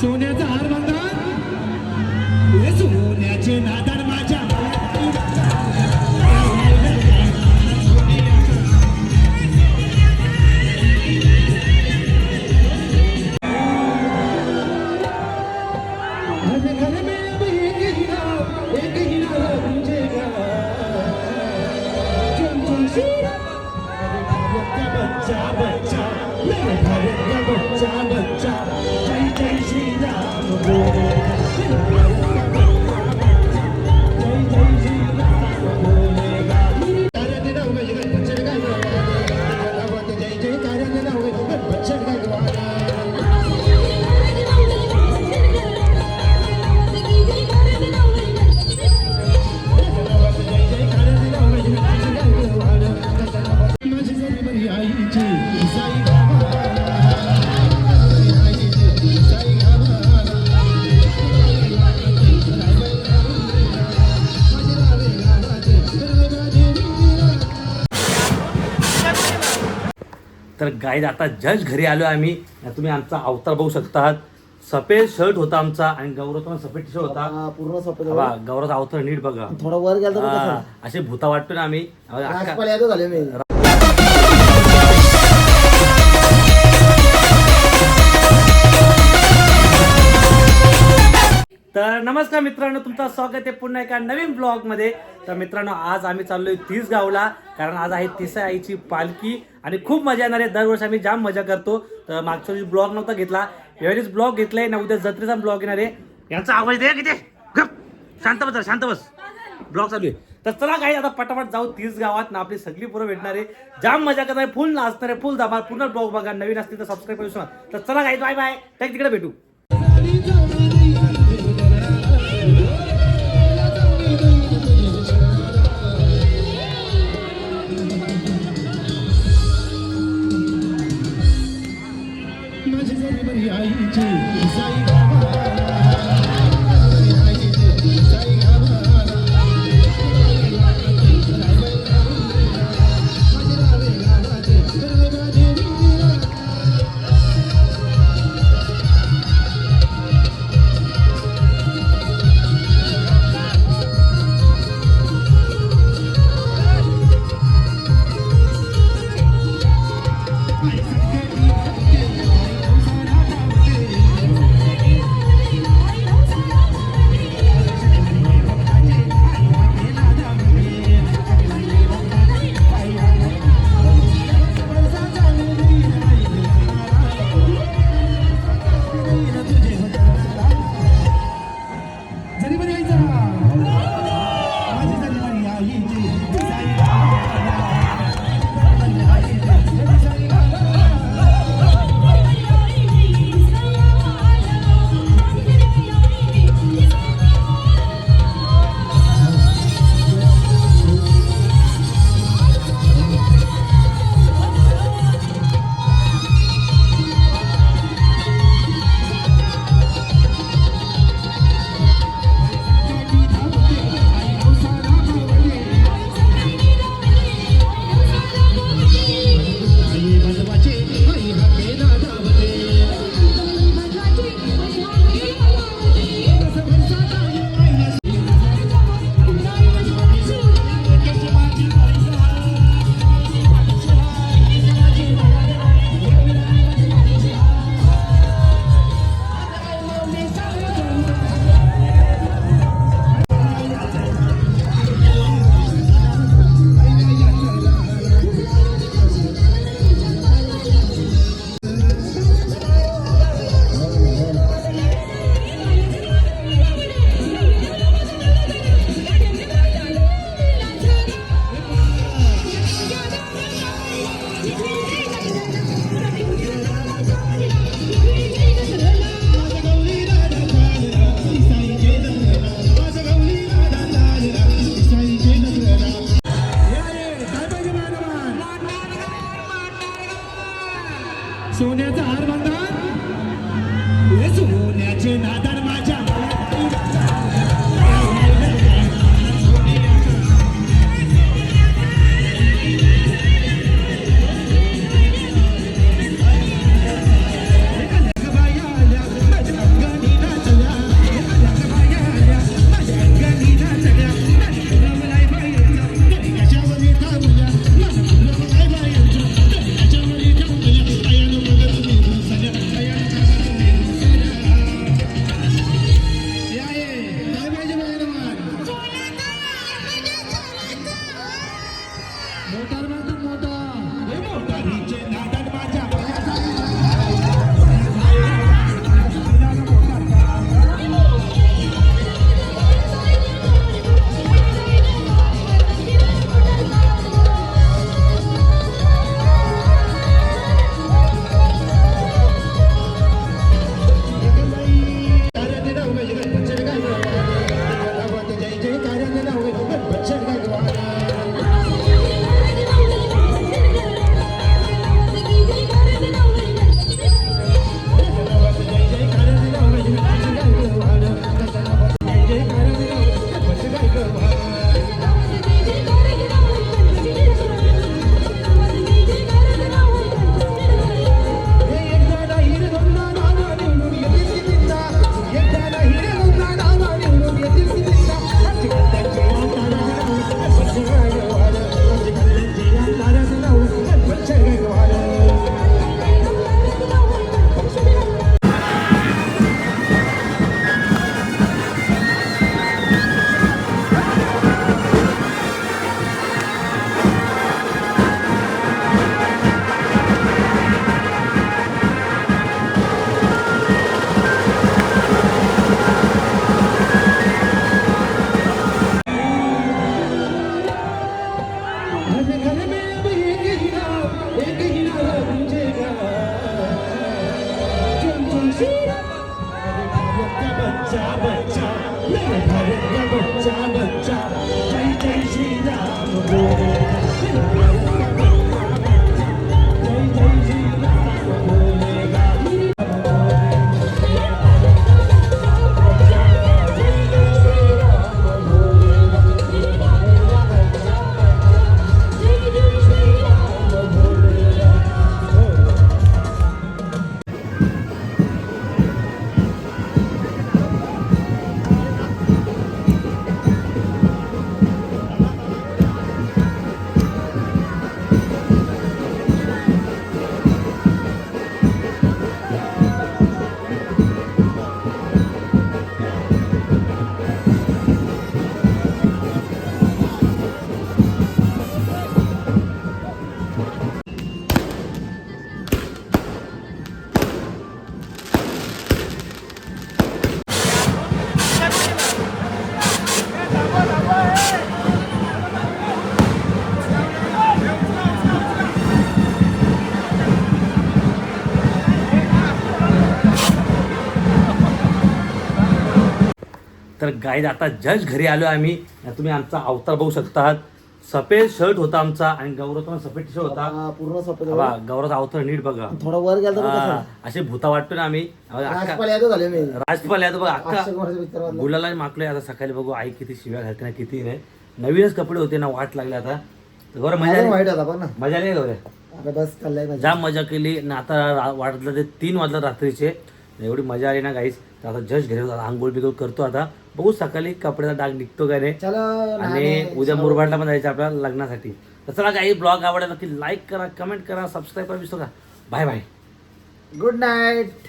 सोन्याचा हार बांधा सोन्याचे नादार माझ्या बच्चा बच्चा बच्चा बच्चा जय जय श्री राम बोलेगा तर गाईज आता जज घरी आलो आम्ही. तुम्ही आमचा अवतार बघू शकता आहात सफेद शर्ट होता आमचा आणि गौरवचा पण सफेद टी शर्ट होता पूर्ण सफेद गौरवचा अवतार नीट बघा. थोडा वर गेला असे भूता वाटतो ना आम्ही तर नमस्कार मित्रांनो तुमचं स्वागत आहे पुन्हा एका नवीन ब्लॉगमध्ये तर मित्रांनो आज आम्ही चाललोय तीस गावला कारण आज आहे तिसा आईची पालखी आणि खूप मजा येणार आहे. दरवर्षी आम्ही जाम मजा करतो. तर मागच्या वर्षी ब्लॉग नव्हता घेतला. यावेळेस ब्लॉग घेतलाय ना उद्या जत्रेचा ब्लॉग येणार आहे. यांचा आवाज द्या किती शांत बस शांत बस. ब्लॉग चालू आहे. तर चला काही आता पटापट जाऊ तीस गावात ना आपली सगळी पुरं भेटणार आहे. जाम मजा करणार आहे. फुल नाचणार आहे. फुल दाबा पुन्हा ब्लॉग बघा. नवीन असतील तर सबस्क्राईब करू शकता. तर चला काही बाय बाय त्या तिकडे भेटू. माझी जरी बरी आईची Não quero mais तर गाईज आता जज घरी आलो आम्ही. तुम्ही आमचा अवतार बघू शकता सफेद शर्ट होता आमचा आणि गौरवचा सफेद टी शर्ट होता पूर्ण सफेद गौरवचा अवतार नीट बघा. थोडा वर गेला असे भूता वाटतो ना आम्ही. राजपाल यादव बघा अख्खा. गुलाला माकलोय आता सकाळी बघू आई किती शिव्या घालते ना किती नाही. नवीनच कपडे होते ना वाट लागले आता. गौरव मजा ना. मजा नाही गौरव जाम मजा. केली. आणि आता वाटलं ते तीन वाजलं रात्रीचे. एवढी मजा आली ना गाईस तर आता जस्ट घरी आंघोळ बिघोळ करतो आता. बघू सकाळी कपड्याचा डाग निघतो का नाही? चलो आणि उद्या मुरबाडला पण जायचं आपल्याला लग्नासाठी. तर चला काही ब्लॉग आवडला नक्की लाईक करा कमेंट करा सबस्क्राईब करा विसरू का बाय बाय गुड नाईट.